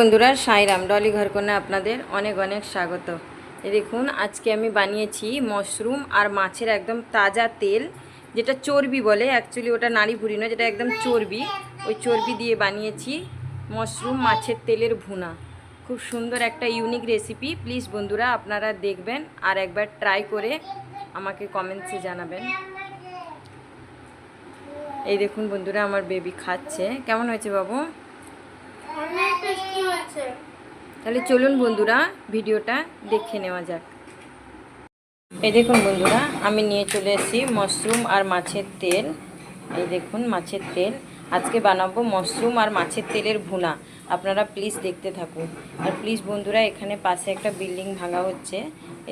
বন্ধুরা, সাইরাম ডলি ঘরকন্যা আপনাদের অনেক অনেক স্বাগত। দেখুন, আজকে আমি বানিয়েছি মশরুম আর মাছের একদম তাজা তেল, যেটা চর্বি বলে। অ্যাকচুয়ালি ওটা নাড়ি ভুড়ি নয়, যেটা একদম চর্বি। ওই চর্বি দিয়ে বানিয়েছি মশরুম মাছের তেলের ভুনা। খুব সুন্দর একটা ইউনিক রেসিপি প্লিজ বন্ধুরা, আপনারা দেখবেন আর একবার ট্রাই করে আমাকে কমেন্টসে জানাবেন। এই দেখুন বন্ধুরা, আমার বেবি খাচ্ছে। কেমন হয়েছে বাবু? হয়েছে তাহলে চলুন বন্ধুরা, ভিডিওটা দেখে নেওয়া যাক। এই দেখুন বন্ধুরা, আমি নিয়ে চলে এসেছি মাশরুম আর মাছের তেল। এই দেখুন মাছের তেল। আজকে বানাবো মাশরুম আর মাছের তেলের ভুনা। আপনারা প্লিজ দেখতে থাকুন। আর প্লিজ বন্ধুরা, এখানে পাশে একটা বিল্ডিং ভাঙা হচ্ছে।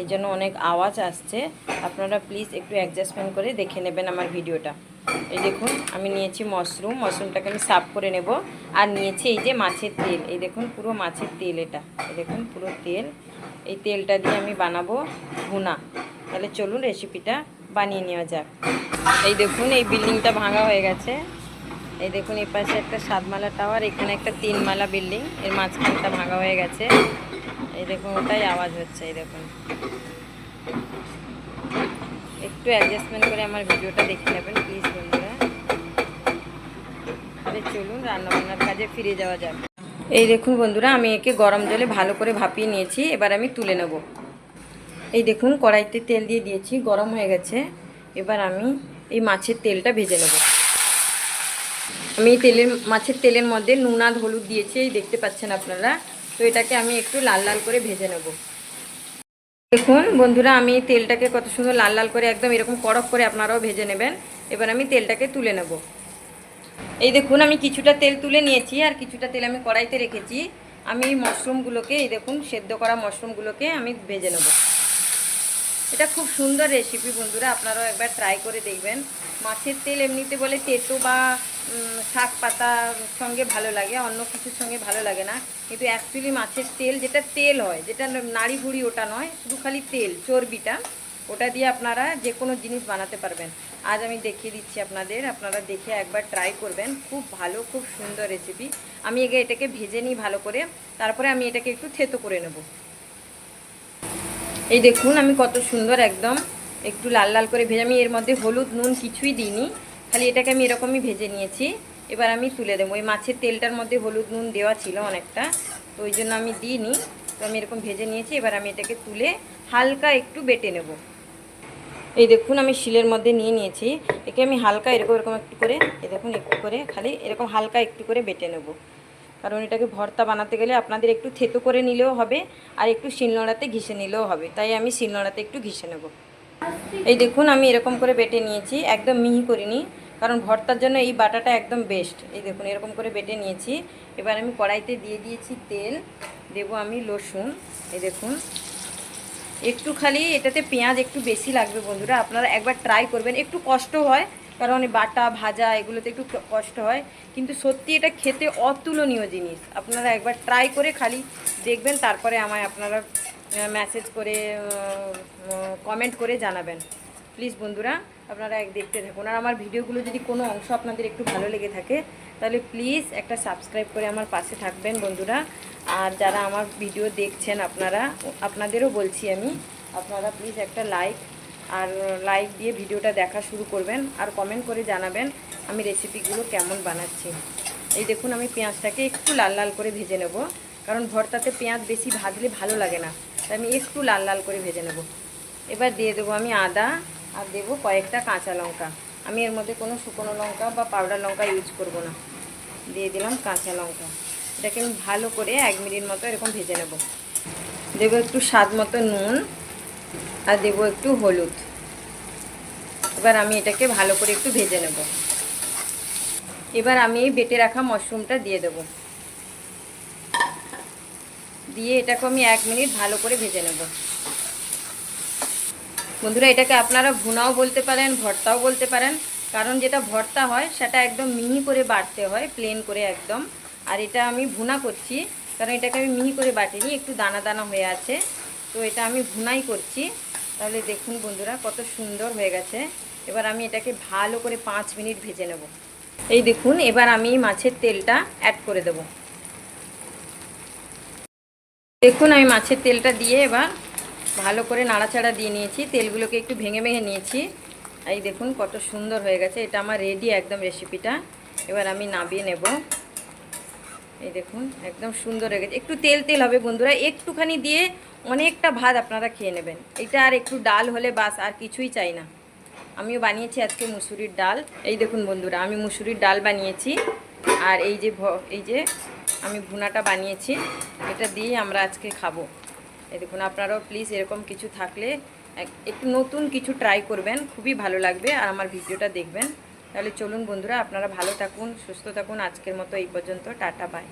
এই জন্য অনেক আওয়াজ আসছে। আপনারা প্লিজ একটু অ্যাডজাস্টমেন্ট করে দেখে নেবেন আমার ভিডিওটা। এই দেখুন, আমি নিয়েছি মাশরুম মাশরুমটাকে আমি সাফ করে নেব। আর নিয়েছি এই যে মাছের তেল। এই দেখুন, পুরো মাছের তেল এটা। এই দেখুন, পুরো তেল। এই তেলটা দিয়ে আমি বানাবো ভুনা। তাহলে চলুন রেসিপিটা বানিয়ে নেওয়া যাক। এই দেখুন, এই বিল্ডিংটা ভাঙা হয়ে গেছে। এই দেখুন, এই পাশে একটা সাতমালা টাওয়ার, এখানে একটা তিনমালা বিল্ডিং, এর মাঝখানটা ভাঙা হয়ে গেছে। এই দেখুন, ওটাই আওয়াজ হচ্ছে, এই দেখুন। একটু অ্যাডজাস্টমেন্ট করে আমার ভিডিওটা দেখে নেবেন প্লিজ বন্ধুরা। তাহলে চলুন, রান্নাবান্নার কাজে ফিরে যাওয়া যাক। এই দেখুন, বন্ধুরা, আমি একে গরম জলে ভালো করে ভাপিয়ে নিয়েছি, এবার আমি তুলে নেব। এই দেখুন, কড়াইতে তেল দিয়ে দিয়েছি, গরম হয়ে গেছে। এবার আমি এই মাছের তেলটা ভেজে নেব। আমি তেলের, মাছের তেলের মধ্যে নুন আর হলুদ দিয়েছি, এই দেখতে পাচ্ছেন আপনারা। তো এটাকে আমি একটু লাল লাল করে ভেজে নেব। দেখুন বন্ধুরা, আমি তেলটাকে কত সুন্দর লাল লাল করে, একদম এরকম কড়ক করে আপনারাও ভেজে নেবেন। এবার আমি তেলটাকে তুলে নেব। এই দেখুন, আমি কিছুটা তেল তুলে নিয়েছি, আর কিছুটা তেল আমি কড়াইতে রেখেছি। আমি মাশরুমগুলোকে এই দেখুন, সেদ্ধ করা মাশরুমগুলোকে আমি ভেজে নেব। এটা খুব সুন্দর রেসিপি বন্ধুরা, আপনারাও একবার ট্রাই করে দেখবেন। মাছের তেল এমনিতে বলে তেতো বা শাক পাতার সঙ্গে ভালো লাগে, অন্য কিছুর সঙ্গে ভালো লাগে না। কিন্তু অ্যাকচুয়ালি মাছের তেল, যেটা তেল হয়, যেটা নাড়ি ভুড়ি ওটা নয়, শুধু খালি তেল, চর্বিটা, ওটা দিয়ে আপনারা যে কোনো জিনিস বানাতে পারবেন। আজ আমি দেখিয়ে দিচ্ছি আপনাদের, আপনারা দেখে একবার ট্রাই করবেন। খুব ভালো, খুব সুন্দর রেসিপি আমি আগে এটাকে ভেজে নিই ভালো করে, তারপরে আমি এটাকে একটু থেতো করে নেব। এই দেখুন, আমি কত সুন্দর একদম একটু লাল লাল করে ভেজে, আমি এর মধ্যে হলুদ, নুন কিছুই দিইনি, খালি এটাকে আমি এরকমই ভেজে নিয়েছি। এবার আমি তুলে দেবো। ওই মাছের তেলটার মধ্যে হলুদ, নুন দেওয়া ছিল অনেকটা, তো ওই জন্য আমি দিইনি, তো আমি এরকম ভেজে নিয়েছি। এবার আমি এটাকে তুলে হালকা একটু বেটে নেব। এই দেখুন, আমি শিলের মধ্যে নিয়ে নিয়েছি। একে আমি হালকা এরকম এরকম একটু করে, এই দেখুন, একটু করে, খালি এরকম হালকা একটু করে বেটে নেব। কারণ এটাকে ভর্তা বানাতে গেলে আপনাদের একটু থেতো করে নিলেও হবে আর একটু শিলনোড়াতে ঘিষে নিলেও হবে। তাই আমি শিলনোড়াতে একটু ঘিষে নেব। এই দেখুন, আমি এরকম করে বেটে নিয়েছি, একদম মিহি করিনি কারণ ভর্তার জন্য এই বাটাটা একদম বেস্ট এই দেখুন, এরকম করে বেটে নিয়েছি। এবার আমি কড়াইতে দিয়ে দিয়েছি তেল, দেবো আমি রসুন এই দেখুন, একটু খালি এটাতে পেঁয়াজ একটু বেশি লাগবে বন্ধুরা, আপনারা একবার ট্রাই করবেন, একটু কষ্ট হয় কারণ বাটা, ভাজা এগুলোতে একটু কষ্ট হয়। কিন্তু সত্যি এটা খেতে অতুলনীয় জিনিস। আপনারা একবার ট্রাই করে খালি দেখবেন, তারপরে আমায় আপনারা মেসেজ করে কমেন্ট করে জানাবেন। প্লিজ বন্ধুরা, আপনারা এক দেখতে থাকুন। আর আমার ভিডিওগুলো যদি কোনো অংশ আপনাদের একটু ভালো লেগে থাকে, তাহলে প্লিজ একটা সাবস্ক্রাইব করে আমার পাশে থাকবেন বন্ধুরা। আর যারা আমার ভিডিও দেখছেন আপনারা, আপনাদেরও বলছি আমি, আপনারা প্লিজ একটা লাইক আর লাইক দিয়ে ভিডিওটা দেখা শুরু করবেন আর কমেন্ট করে জানাবেন আমি রেসিপিগুলো কেমন বানাচ্ছি। এই দেখুন, আমি পেঁয়াজটাকে একটু লাল লাল করে ভেজে নেব, কারণ ভর্তাতে পেঁয়াজ বেশি ভাজলে ভালো লাগে না, তাই আমি একটু লাল লাল করে ভেজে নেব। এবার দিয়ে দেবো আমি আদা, আর দেবো কয়েকটা কাঁচা লঙ্কা। আমি এর মধ্যে কোনো শুকনো লঙ্কা বা পাউডার লঙ্কা ইউজ করব না। দিয়ে দিলাম কাঁচা লঙ্কা। এটাকে আমি ভালো করে এক মিনিট মতো এরকম ভেজে নেব। দেবো একটু স্বাদ মতো নুন আর দেবো একটু হলুদ। এবার আমি এটাকে ভালো করে একটু ভেজে নেব। এবার আমি বেটে রাখা মাশরুমটা দিয়ে দেব। দিয়ে এটাকে আমি এক মিনিট ভালো করে ভেজে নেব। বন্ধুরা, এটাকে আপনারা ভুনাও বলতে পারেন, ভর্তাও বলতে পারেন। কারণ যেটা ভর্তা হয়, সেটা একদম মিহি করে বাটতে হয় প্লেন করে একদম। আর এটা আমি ভুনা করছি, কারণ এটাকে আমি মিহি করে বাটিনি, একটু দানা দানা হয়ে আছে। তো এটা আমি ভুনাই করছি। তাহলে দেখুন বন্ধুরা, কত সুন্দর হয়ে গেছে। এবার আমি এটাকে ভালো করে পাঁচ মিনিট ভেজে নেব। এই দেখুন, এবার আমি মাছের তেলটা অ্যাড করে দেব। দেখুন, আমি মাছের তেলটা দিয়ে এবার ভালো করে নাড়াচাড়া দিয়ে নিয়েছি। তেলগুলোকে একটু ভেঙে ভেঙে নিয়েছি। এই দেখুন, কত সুন্দর হয়ে গেছে। এটা আমার রেডি একদম রেসিপিটা এবার আমি নাবিয়ে নেব। এই দেখুন, একদম সুন্দর হয়ে গেছে। একটু তেল তেল হবে বন্ধুরা, একটুখানি দিয়ে অনেকটা ভাত আপনারা খেয়ে নেবেন। এটা আর একটু ডাল হলে বাস, আর কিছুই চাই না। আমিও বানিয়েছি আজকে মুসুরির ডাল। এই দেখুন বন্ধুরা, আমি মুসুরির ডাল বানিয়েছি, আর এই যে এই যে আমি ভুনাটা বানিয়েছি, এটা দিয়ে আমরা আজকে খাব। এই দেখুন, আপনারাও প্লিজ এরকম কিছু থাকলে একটু নতুন কিছু ট্রাই করবেন, খুবই ভালো লাগবে, আর আমার ভিডিওটা দেখবেন। তাহলে চলুন বন্ধুরা আপনারা ভালো থাকুন সুস্থ থাকুন। আজকের মতো এই পর্যন্ত টাটা বাই